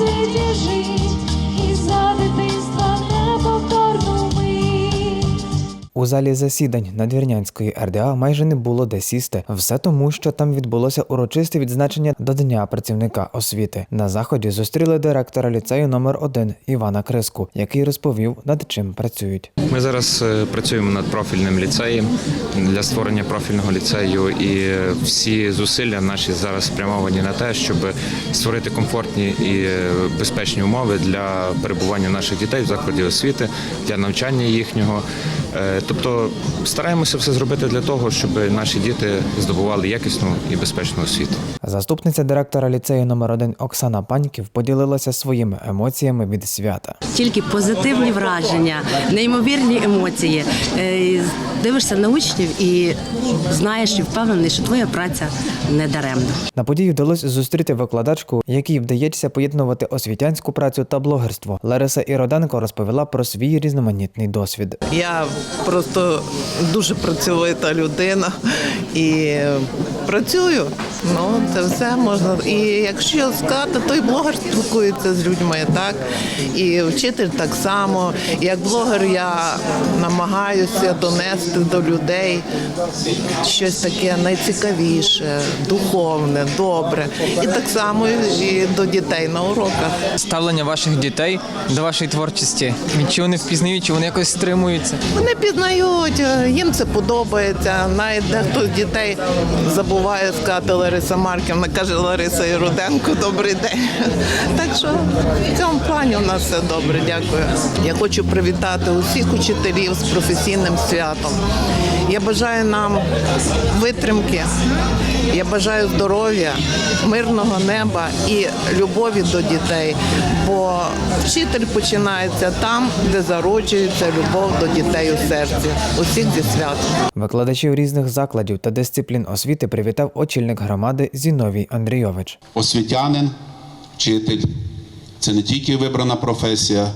світ біжить. У залі засідань Надвірнянської РДА майже не було де сісти. Все тому, що там відбулося урочисте відзначення до Дня працівника освіти. На заході зустріли директора ліцею номер 1 Івана Криску, який розповів, над чим працюють. Ми зараз е, працюємо над профільним ліцеєм для створення профільного ліцею, і всі зусилля наші зараз спрямовані на те, щоб створити комфортні і е, безпечні умови для перебування наших дітей в закладі освіти, для навчання їхнього. Е, Тобто стараємося все зробити для того, щоб наші діти здобували якісну і безпечну освіту. Заступниця директора ліцею номер 1 Оксана Паньків поділилася своїми емоціями від свята. Тільки позитивні враження, неймовірні емоції. Е, Дивишся на учнів і знаєш і впевнений, що твоя праця не даремна. На події вдалося зустріти викладачку, якій вдається поєднувати освітянську працю та блогерство. Лариса Іроденко розповіла про свій різноманітний досвід. Я просто дуже працьовита людина і працюю. Ну, це все можна. І якщо сказати, то і блогер спілкується з людьми, так? І вчитель так само. Як блогер я намагаюся донести до людей щось таке найцікавіше, духовне, добре. І так само і до дітей на уроках. ставлення ваших дітей до вашої творчості? Чого вони впізнають, чи вони якось стримуються? Вони пізнають, їм це подобається. Навіть дехто з дітей забуває сказати Лариса Марківна, каже Лариса Іруденко, добрий день. Так що в цьому плані у нас все добре. Дякую. Я хочу привітати усіх учителів з професійним святом. Я бажаю нам витримки. Я бажаю здоров'я, мирного неба і любові до дітей. Бо вчитель починається там, де зароджується любов до дітей у серці. Усіх зі святом. Викладачів різних закладів та дисциплін освіти привітав очільник громади Зіновій Андрійович. освітянин, вчитель це не тільки вибрана професія,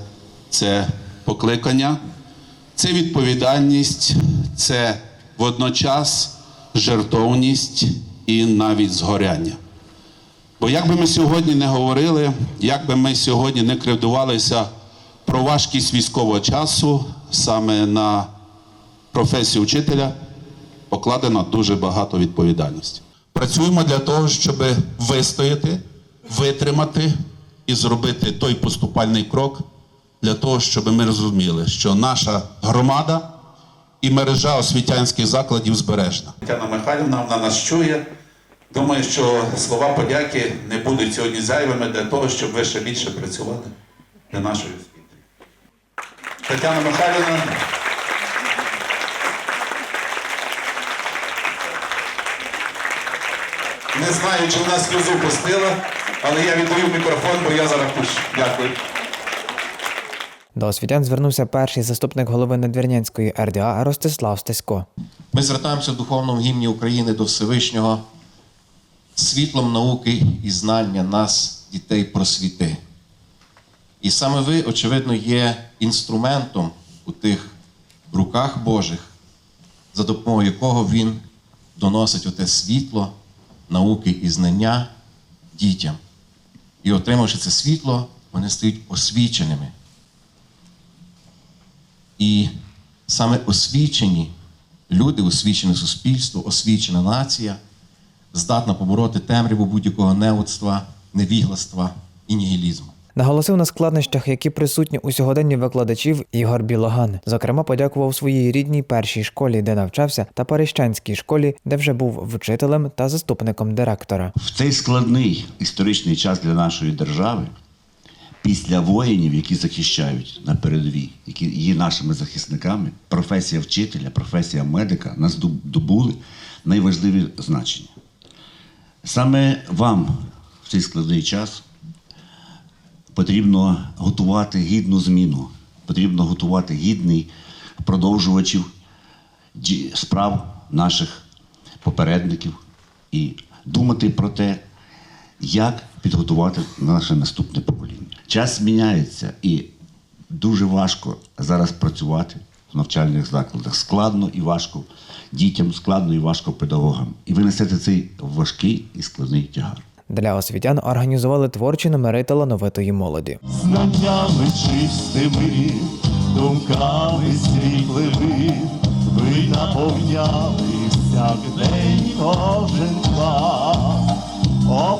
це покликання, це відповідальність, це водночас жертовність і навіть згоряння. Бо як би ми сьогодні не говорили, як би ми сьогодні не кривдувалися про важкість військового часу, саме на професію вчителя покладено дуже багато відповідальності. Працюємо для того, щоб вистояти, витримати і зробити той поступальний крок для того, щоб ми розуміли, що наша громада і мережа освітянських закладів збережена. Тетяна Михайлівна вона нас чує. Думаю, що слова подяки не будуть сьогодні зайвими для того, щоб ви ще більше працювали для нашої освіти. Тетяна Михайлівна. Не знаю, чи вона сльозу пустила, але я віддаю мікрофон, бо я зараз пущу. Дякую. До освітян звернувся перший заступник голови Надвірнянської РДА Ростислав Стесько. Ми звертаємося в духовному гімні України до Всевишнього світлом науки і знання нас, дітей, просвіти. І саме ви, очевидно, є інструментом у тих руках Божих, за допомогою якого Він доносить оте світло науки і знання дітям. І отримавши це світло, вони стають освіченими. І саме освічені люди, освічене суспільство, освічена нація здатна побороти темряву будь-якого неудства, невігластва і нігілізму. Наголосив на складнощах, які присутні у сьогоденні викладачів Ігор Білоган. Зокрема, подякував своїй рідній першій школі, де навчався, та Парищанській школі, де вже був вчителем та заступником директора. В цей складний історичний час для нашої держави, після воїнів, які захищають на передовій, які є нашими захисниками, професія вчителя, професія медика нас доб- добули найважливі значення. Саме вам в цей складний час потрібно готувати гідну зміну, потрібно готувати гідний продовжувачів справ наших попередників і думати про те, як підготувати наше наступне покоління. Час зміняється і дуже важко зараз працювати в навчальних закладах. Складно і важко дітям, складно і важко педагогам. І ви несете цей важкий і складний тягар. Для освітян організували творчі номери талановитої молоді. знаннями чистими, думками світлими, ви наповняли всякдень кожен клас. О,